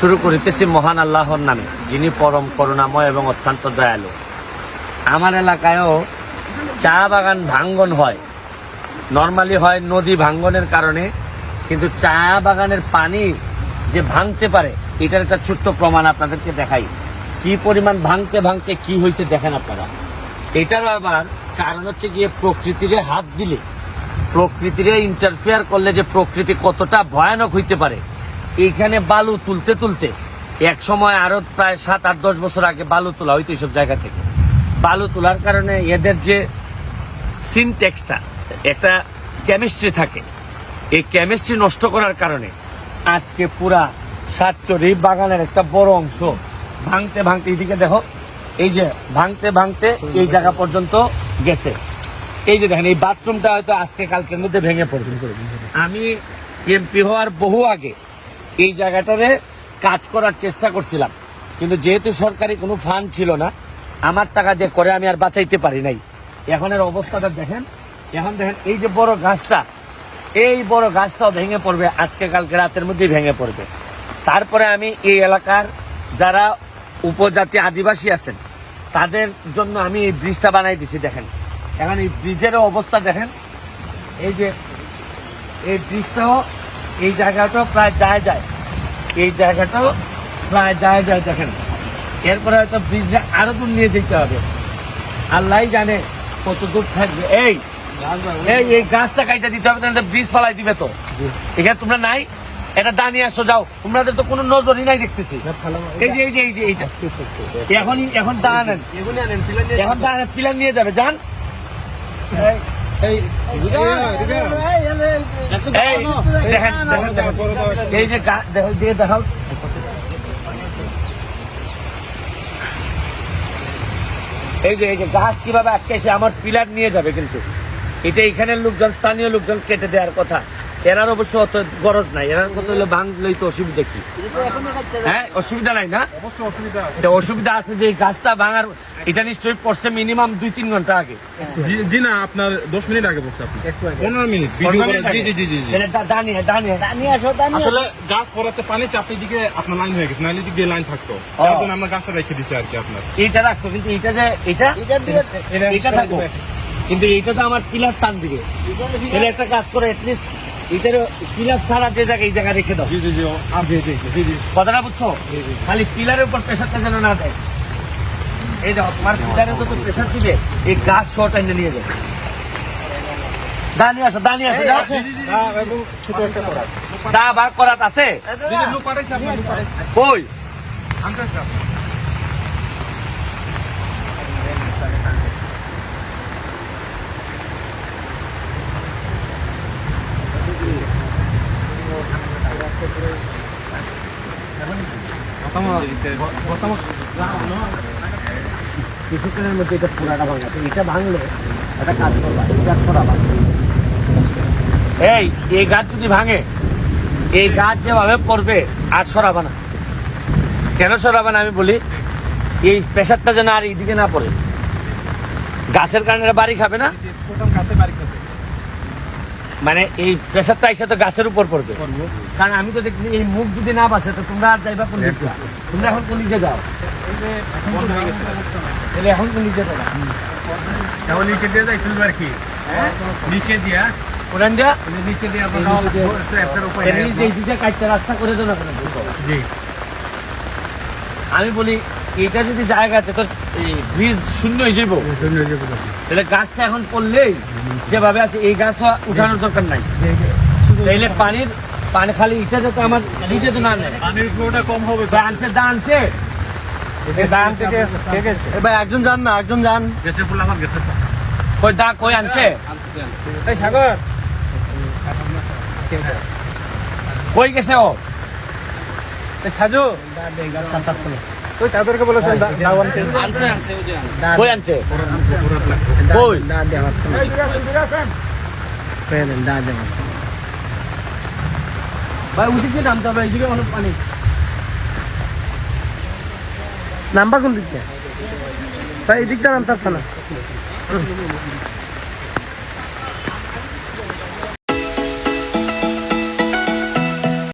শুরু করিতেছি মহান আল্লাহর নামে, যিনি পরম করুণাময় এবং অত্যন্ত দয়ালু। আমার এলাকায়ও চা বাগান ভাঙ্গন হয়। নর্মালি হয় নদী ভাঙ্গনের কারণে, কিন্তু চা বাগানের পানি যে ভাঙতে পারে, এটার একটা ছোট্ট প্রমাণ আপনাদেরকে দেখাই। কি পরিমাণ ভাঙতে ভাঙতে কি হয়েছে দেখেন আপনারা। এটার আবার কারণ হচ্ছে গিয়ে প্রকৃতিরে হাত দিলে। প্রকৃতিরে ইন্টারফেয়ার করলে যে প্রকৃতি কতটা ভয়ানক হইতে পারে এইখানে বালু তুলতে তুলতে এক সময় আরও প্রায় সাত আট, দশ বছর আগে বালু তোলা হইতো এইসব জায়গা থেকে। বালু তোলার কারণে এদের যে সিনটেক্সটা একটা কেমিস্ট্রি থাকে। এই কেমিস্ট্রি নষ্ট করার কারণে আজকে পুরা সাতচরি বাগানের একটা বড় অংশ ভাঙতে ভাঙতে, এইদিকে দেখো, এই যে ভাঙতে ভাঙতে এই জায়গা পর্যন্ত গেছে। এই যে দেখেন, এই বাথরুমটা হয়তো আজকে কালকের মধ্যে ভেঙে পড়বে। আমি এমপি হওয়ার বহু আগে এই জায়গাটারে কাজ করার চেষ্টা করছিলাম। কিন্তু যেহেতু সরকারি কোনো ফান্ড ছিল না, আমার টাকা দিয়ে করে আমি আর বাঁচাইতে পারি নাই। এখন এর অবস্থাটা দেখেন, এখন দেখেন এই যে বড় গাছটা, এই বড় গাছটাও ভেঙে পড়বে, আজকে কালকে রাতের মধ্যেই ভেঙে পড়বে। তারপরে আমি এই এলাকার যারা উপজাতি আদিবাসী আছেন, তাদের জন্য আমি এই ব্রিজটা বানাই দিছি, দেখেন। এখন এই ব্রিজেরও অবস্থা দেখেন, এই যে এই ব্রিজটাও, এই জায়গাটাও প্রায় যায় যায়। এই জায়গাটাও প্রায় যায় যায় দেখেন এরপরে হয়তো ব্রিজটা আরও দূর নিয়ে যেতে হবে আল্লাহ জানে কত দূর থাকবে এই এই এই গাছটা কাইটা দিতে হবে তাহলে ব্রিজ ফালাই দিবে তো এখানে তোমরা নাই এটা দাঁড়িয়ে আসো যাও তোমাদের তো কোনো নজরই নাই দেখতেছি এই যে এই যে এই যে এইটা এখনই এখন দাঁড়ান এখন দাঁড়ান পিলার নিয়ে যাবে যান এই এই যে এই যে এই যে, গাছ কীভাবে আটকেছে, আমার পিলার নিয়ে যাবে কিন্তু। এটা এখানের লোকজন, স্থানীয় লোকজন কেটে দেওয়ার কথা। এরার অবশ্য অত গরজ নাই। এরার কথা হলো ভাঙলেই তো অসুবিধা কি? হ্যাঁ অসুবিধা নাই না? এটা অসুবিধা আছে যে গাছটা ভাঙার এটা নিশ্চয়ই পড়ছে মিনিমাম দুই তিন ঘণ্টা আগে। জি না আপনার দশ মিনিট আগে আপনি পনেরো মিনিট জি জি জি জি এটা আসলে গাছ পড়াতে পানি চাপে দিকে আপনার লাইন হয়ে গেছে নাইলে দিক দিয়ে লাইন থাকতো। জন্য আমরা গাছটা রেখে দিছি আর কি আপনার। এইটা রাখছো কিন্তু এইটা যে এটা এটা থাকো। কিন্তু এইটা তো আমার পিলার টান তাহলে একটা কাজ করো এটলিস্ট এটার পিলার ছাড়া যে জায়গায় এই জায়গায় রেখে দাও। জি জি জি জি জি জি। জি কথাটা বুঝছ? খালি পিলারের উপর প্রেশারটা যেন না দেয়। এই দেখো তোমার পিলারে তো প্রেশার দিবে এই গাছ শর্ট এনে নিয়ে যাবে। দাঁড়িয়ে আসো দাঁড়িয়ে আসো যাও। হ্যাঁ, এবং ছোট একটা করা দা বার করাত আছে? কই? কিছুক্ষণের মধ্যে এটা পুরাটা ভাঙা এটা ভাঙলে একটা কাজ করবা এটা সরাবা এই এই গাছ যদি ভাঙে এই গাছ যেভাবে পড়বে আর সরাবা না। কেন সরাবা না আমি বলি এই প্রেশারটা যেন আর এইদিকে না পড়ে। গাছের কারণে বাড়ি খাবে না? মানে এই প্রেশারটা এসে তো গাছের উপর পড়বে। কারণ আমি তো দেখছি এই মুখ যদি না বাসে তো তোমরা আর যাইবা কোন দিকে তোমরা এখন কোন দিকে যাও? হয়ে তাহলে এখন কোন দিকে যাবা? তাহলে নিচে দিয়ে যাই তুলবে আর কি? নিচে দিয়া। কোরআন দিয়া? নিচে দিয়ে কাটতে রাস্তা করে? জি। আমি বলি এটা যদি জায়গাতে তোর ব্রিজ শূন্য হয়ে যাব তাহলে গাছটা এখন পড়লেই যেভাবে আছে এই গাছ উঠানোর দরকার নাই। তাইলে পানির পানি খালি এটা যাতে আমার নিচে তো না নেয় পানির ফ্লোটা কম হবে আনছে দা আনছে থেকে কে গেছে এ ভাই একজন যান না একজন যান গেছে ফুল আমার গেছে কই দা কই আনছে এই সাগর কই গেছে ও এই সাজু তুই তাদেরকে বলেছেন দাও আনতে কই আনছে কই ভাই এইদিকে নাম্বার কোন দিকটা ভাই এদিকটা নামতে পারছে না।